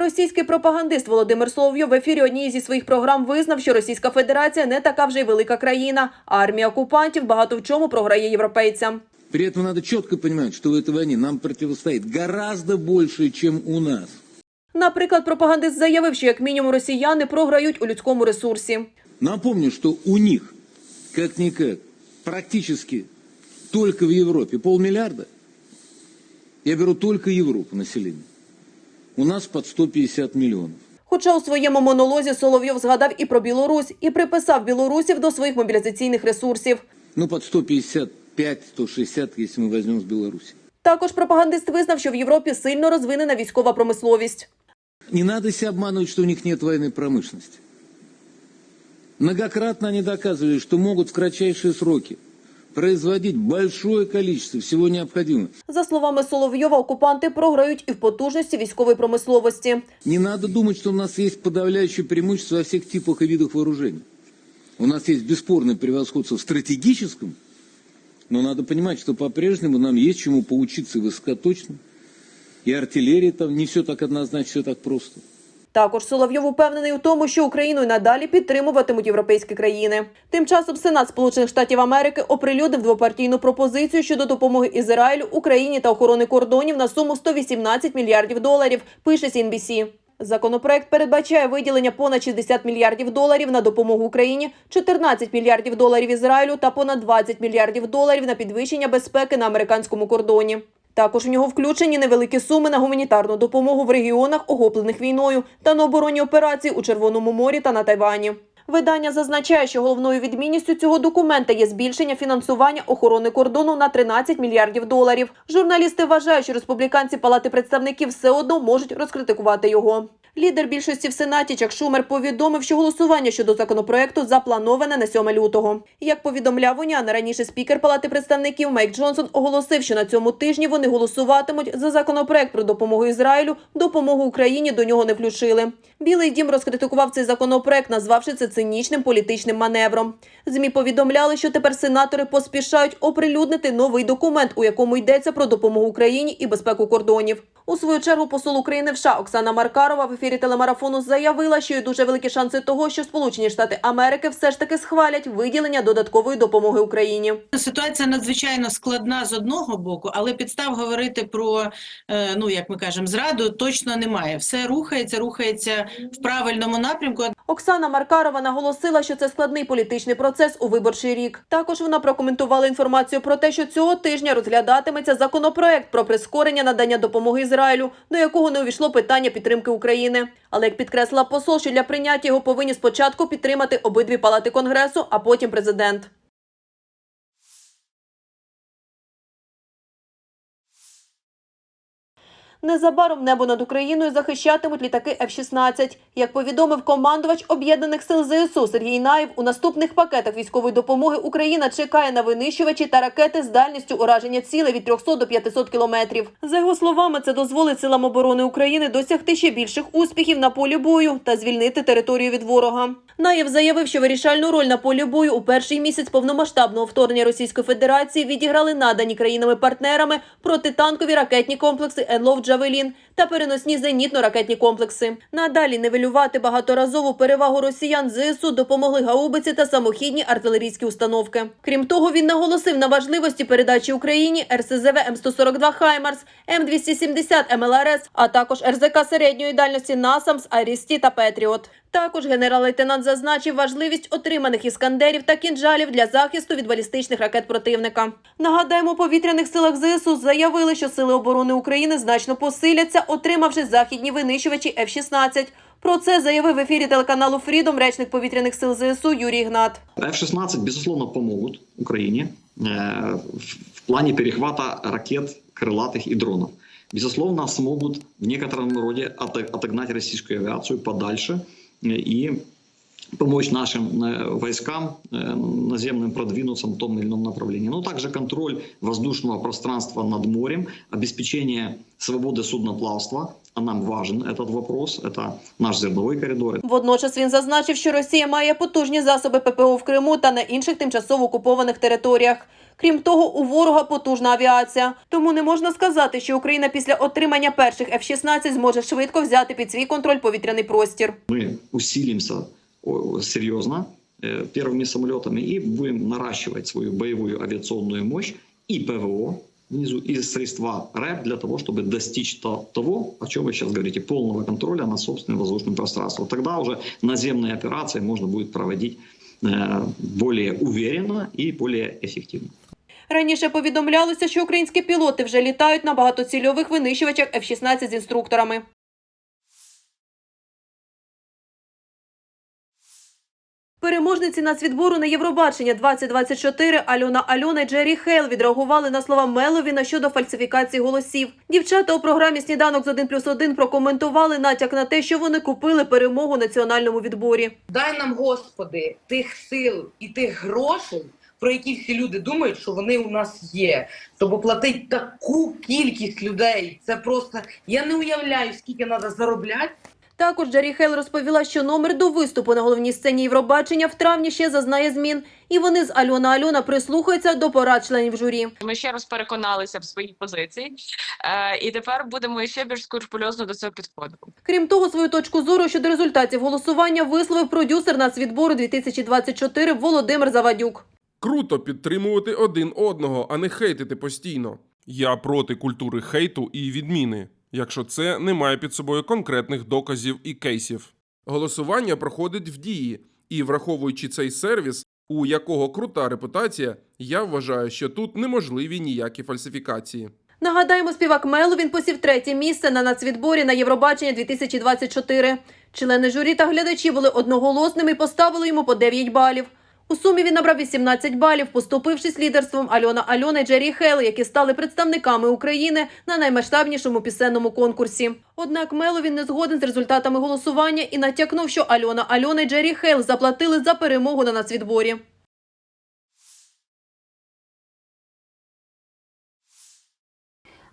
Російський пропагандист Володимир Соловйов в ефірі однієї зі своїх програм визнав, що Російська Федерація не така вже й велика країна, а армія окупантів багато в чому програє європейцям. При этом надо четко понимать, что в этой войне нам противостоит гораздо больше, чем у нас. Наприклад, пропагандист заявив, що як мінімум росіяни програють у людському ресурсі. Напомню, что у них, как-никак, практически только в Европе полмиллиарда. Я беру только Европу населения У нас под 150 миллионов. Хоча у своєму монолозі Соловйов згадав і про Білорусь, і приписав білорусів до своїх мобілізаційних ресурсів. Ну, под 155-160, если мы возьмем с Беларуси. Також пропагандист визнав, що в Європі сильно розвинена військова промисловість. Не надо себя обманывать, что у них нет военной промышленности. Многократно они доказывали, что могут в кратчайшие сроки производить большое количество всего необходимого. За словами Соловйова, окупанти програють і в потужності військової промисловості. Не надо думать, что у нас есть подавляющее преимущество во всех типах и видах вооружений. У нас есть бесспорное превосходство в стратегическом, но надо понимать, что по-прежнему нам есть чему поучиться и высокоточно. И артиллерия там не все так однозначно, все так просто. Також Соловйов упевнений у тому, що Україну й надалі підтримуватимуть європейські країни. Тим часом Сенат Сполучених Штатів Америки оприлюднив двопартійну пропозицію щодо допомоги Ізраїлю, Україні та охорони кордонів на суму 118 мільярдів доларів. Пише CNBC. Законопроект передбачає виділення понад 60 мільярдів доларів на допомогу Україні, 14 мільярдів доларів Ізраїлю та понад 20 мільярдів доларів на підвищення безпеки на американському кордоні. Також в нього включені невеликі суми на гуманітарну допомогу в регіонах, охоплених війною, та на оборонні операції у Червоному морі та на Тайвані. Видання зазначає, що головною відмінністю цього документа є збільшення фінансування охорони кордону на 13 мільярдів доларів. Журналісти вважають, що республіканці Палати представників все одно можуть розкритикувати його. Лідер більшості в сенаті Чак Шумер повідомив, що голосування щодо законопроекту заплановане на 7 лютого. Як повідомляв УНІАН, раніше спікер Палати представників Майк Джонсон оголосив, що на цьому тижні вони голосуватимуть за законопроект про допомогу Ізраїлю. Допомогу Україні до нього не включили. Білий дім розкритикував цей законопроект, назвавши це цинічним політичним маневром. Змі повідомляли, що тепер сенатори поспішають оприлюднити новий документ, у якому йдеться про допомогу Україні і безпеку кордонів. У свою чергу посол України в США Оксана Маркарова в ефірі телемарафону заявила, що є дуже великі шанси того, що Сполучені Штати Америки все ж таки схвалять виділення додаткової допомоги Україні. Ситуація надзвичайно складна з одного боку, але підстав говорити про, е, ну як ми кажемо, зраду точно немає. Все рухається, рухається в правильному напрямку. Оксана Маркарова наголосила, що це складний політичний процес у виборчий рік. Також вона прокоментувала інформацію про те, що цього тижня розглядатиметься законопроект про прискорення надання допомоги Ізраїлю, до якого не увійшло питання підтримки України. Але як підкреслила посол, що для прийняття його повинні спочатку підтримати обидві палати конгресу, а потім президент. Незабаром небо над Україною захищатимуть літаки F-16. Як повідомив командувач об'єднаних сил ЗСУ Сергій Наєв, у наступних пакетах військової допомоги Україна чекає на винищувачі та ракети з дальністю ураження цілей від 300 до 500 кілометрів. За його словами, це дозволить силам оборони України досягти ще більших успіхів на полі бою та звільнити територію від ворога. Наєв заявив, що вирішальну роль на полі бою у перший місяць повномасштабного вторгнення Російської Федерації відіграли надані країнами-партнерами протитанкові ракетні комплекси «Енлов Джавелін та переносні зенітно-ракетні комплекси. Надалі нивелювати багаторазову перевагу росіян ЗСУ допомогли гаубиці та самохідні артилерійські установки. Крім того, він наголосив на важливості передачі Україні РСЗВ М142 Хаймарс, М270 МЛРС, а також РЗК середньої дальності Насамс, Арісті та Петріот. Також генерал-лейтенант зазначив важливість отриманих іскандерів та кінжалів для захисту від балістичних ракет противника. Нагадаємо, повітряних силах ЗСУ заявили, що сили оборони України значно посиляться, отримавши західні винищувачі F-16. Про це заявив в ефірі телеканалу Фрідом речник повітряних сил ЗСУ Юрій Гнат. F-16, безусловно, помогут Украине э, в в плане перехвата ракет, крылатых и дронов. Безусловно, смогут в некотором роде ото- отогнать российскую авиацию подальше э, и помочь нашим э, войскам э, наземным продвинуться в том или ином направлении. Но также контроль воздушного пространства над морем, обеспечение свободы судноплавства, а нам важен этот вопрос, это наш зерновой коридор, Водночас він зазначив, що Росія має потужні засоби ППО в Криму та на інших тимчасово окупованих територіях. Крім того, у ворога потужна авіація. Тому не можна сказати, що Україна після отримання перших F-16 зможе швидко взяти під свій контроль повітряний простір. мы усилимся о, серьезно э, первыми самолетами и будем наращивать свою боевую авиационную мощь и ПВО внизу, и средства РЭП для того, чтобы достичь то- того, о чем вы сейчас говорите, полного контроля над собственным воздушным пространством. Тогда уже наземные операции можно будет проводить э, более уверенно и более эффективно. Раніше повідомлялося, що українські пілоти вже літають на багатоцільових винищувачах F-16 з інструкторами. Переможниці нацвідбору на Євробачення 2024 Альона Альона і Джері Хейл відреагували на слова Меловіна щодо фальсифікації голосів. Дівчата у програмі Сніданок з 1 плюс 1 прокоментували натяк на те, що вони купили перемогу національному відборі. Дай нам, Господи, тих сил і тих грошей, про які всі люди думають, що вони у нас є. Щоб оплатити таку кількість людей. Це просто я не уявляю, скільки треба заробляти. Також Джері Хейл розповіла, що номер до виступу на головній сцені Євробачення в травні ще зазнає змін, і вони з Альона Альона прислухаються до порад членів журі. Ми ще раз переконалися в своїй позиції, е, і тепер будемо ще більш скрупульозно до цього підходити. Крім того, свою точку зору щодо результатів голосування висловив продюсер нацвідбору 2024 Володимир Завадюк. Круто підтримувати один одного, а не хейтити постійно. Я проти культури хейту і відміни, якщо це не має під собою конкретних доказів і кейсів. Голосування проходить в дії, і враховуючи цей сервіс, у якого крута репутація, я вважаю, що тут неможливі ніякі фальсифікації. Нагадаємо, співак Мело він посів третє місце на нацвідборі на Євробачення 2024. Члени журі та глядачі були одноголосними і поставили йому по 9 балів. У сумі він набрав 18 балів, поступившись лідерством Альона Альона і Джері Хейл, які стали представниками України на наймасштабнішому пісенному конкурсі. Однак Меловін не згоден з результатами голосування і натякнув, що Альона Альона і Джері Хейл заплатили за перемогу на нацвідборі.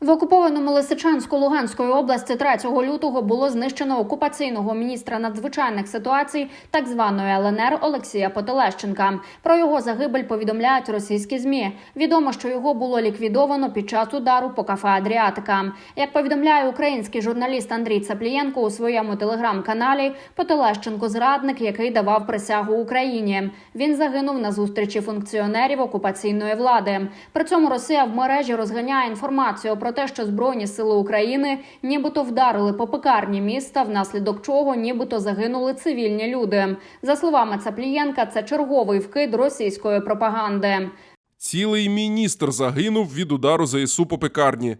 В окупованому Лисичанську Луганської області 3 лютого було знищено окупаційного міністра надзвичайних ситуацій так званої ЛНР Олексія Потелещенка. Про його загибель повідомляють російські змі. Відомо, що його було ліквідовано під час удару по кафе Адріатика. Як повідомляє український журналіст Андрій Цаплієнко у своєму телеграм-каналі, Потелещенко зрадник, який давав присягу Україні. Він загинув на зустрічі функціонерів окупаційної влади. При цьому Росія в мережі розганяє інформацію про те, що збройні сили України нібито вдарили по пекарні міста, внаслідок чого нібито загинули цивільні люди. За словами Цаплієнка, це черговий вкид російської пропаганди. Цілий міністр загинув від удару ЗСУ по пекарні.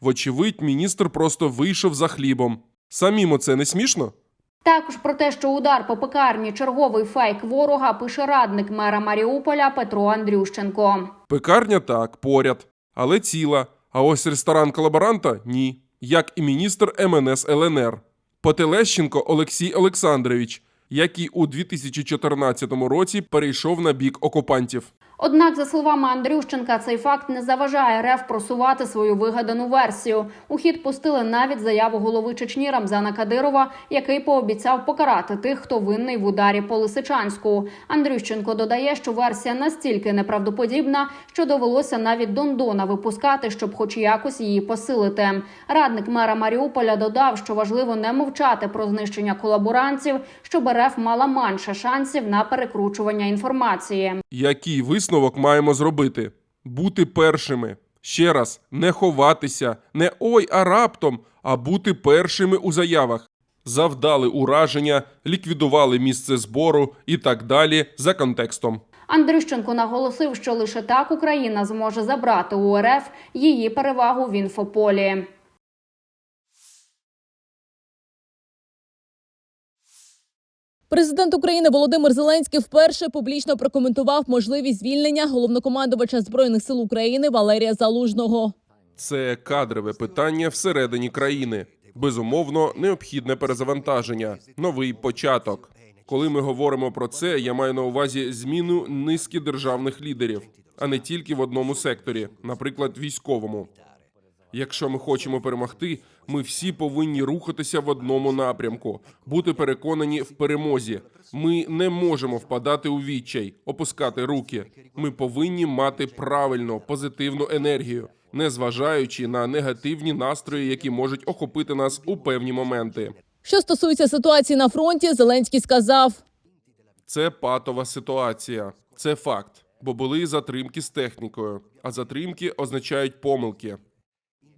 Вочевидь, міністр просто вийшов за хлібом. Самімо це не смішно? Також про те, що удар по пекарні черговий фейк ворога, пише радник мера Маріуполя Петро Андрющенко. Пекарня так, поряд, але ціла. А ось ресторан колаборанта ні. Як і міністр МНС ЛНР. Потелещенко Олексій Олександрович, який у 2014 році перейшов на бік окупантів. Однак, за словами Андрющенка, цей факт не заважає РФ просувати свою вигадану версію. У хід пустили навіть заяву голови Чечні Рамзана Кадирова, який пообіцяв покарати тих, хто винний в ударі по Лисичанську. Андрющенко додає, що версія настільки неправдоподібна, що довелося навіть Дондона випускати, щоб хоч якось її посилити. Радник мера Маріуполя додав, що важливо не мовчати про знищення колаборантів, щоб РФ мала менше шансів на перекручування інформації. Які Який висновок маємо зробити? Бути першими. Ще раз, не ховатися, не ой, а раптом, а бути першими у заявах. Завдали ураження, ліквідували місце збору і так далі за контекстом. Андрющенко наголосив, що лише так Україна зможе забрати у РФ її перевагу в інфополі. Президент України Володимир Зеленський вперше публічно прокоментував можливість звільнення головнокомандувача збройних сил України Валерія Залужного. Це кадрове питання всередині країни. Безумовно, необхідне перезавантаження, новий початок. Коли ми говоримо про це, я маю на увазі зміну низки державних лідерів, а не тільки в одному секторі, наприклад, військовому. Якщо ми хочемо перемогти, ми всі повинні рухатися в одному напрямку, бути переконані в перемозі. Ми не можемо впадати у відчай, опускати руки. Ми повинні мати правильну позитивну енергію, не зважаючи на негативні настрої, які можуть охопити нас у певні моменти. Що стосується ситуації на фронті, Зеленський сказав: Це патова ситуація. Це факт. Бо були затримки з технікою, а затримки означають помилки.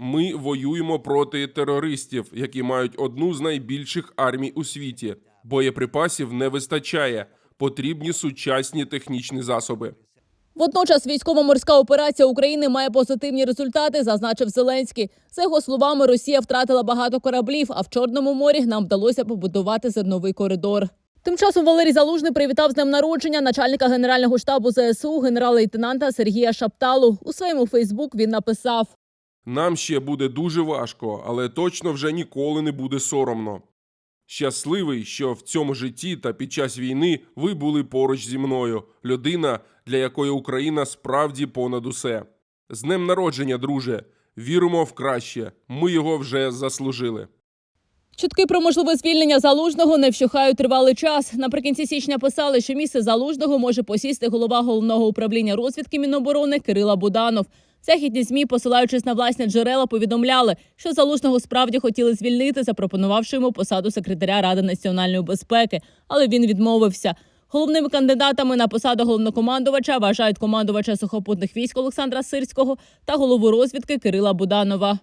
Ми воюємо проти терористів, які мають одну з найбільших армій у світі. Боєприпасів не вистачає. Потрібні сучасні технічні засоби. Водночас військово-морська операція України має позитивні результати, зазначив Зеленський. За його словами, Росія втратила багато кораблів, а в Чорному морі нам вдалося побудувати зерновий коридор. Тим часом Валерій Залужний привітав з днем народження начальника генерального штабу ЗСУ генерал-лейтенанта Сергія Шапталу. У своєму Фейсбук він написав: Нам ще буде дуже важко, але точно вже ніколи не буде соромно. Щасливий, що в цьому житті та під час війни ви були поруч зі мною, людина, для якої Україна справді понад усе. З днем народження, друже! Віримо в краще. Ми його вже заслужили. Чутки про можливе звільнення залужного не вщухають тривалий час. Наприкінці січня писали, що місце залужного може посісти голова головного управління розвідки Міноборони Кирила Буданов. Західні змі, посилаючись на власні джерела, повідомляли, що залужного справді хотіли звільнити, запропонувавши йому посаду секретаря Ради національної безпеки, але він відмовився. Головними кандидатами на посаду головнокомандувача вважають командувача сухопутних військ Олександра Сирського та голову розвідки Кирила Буданова.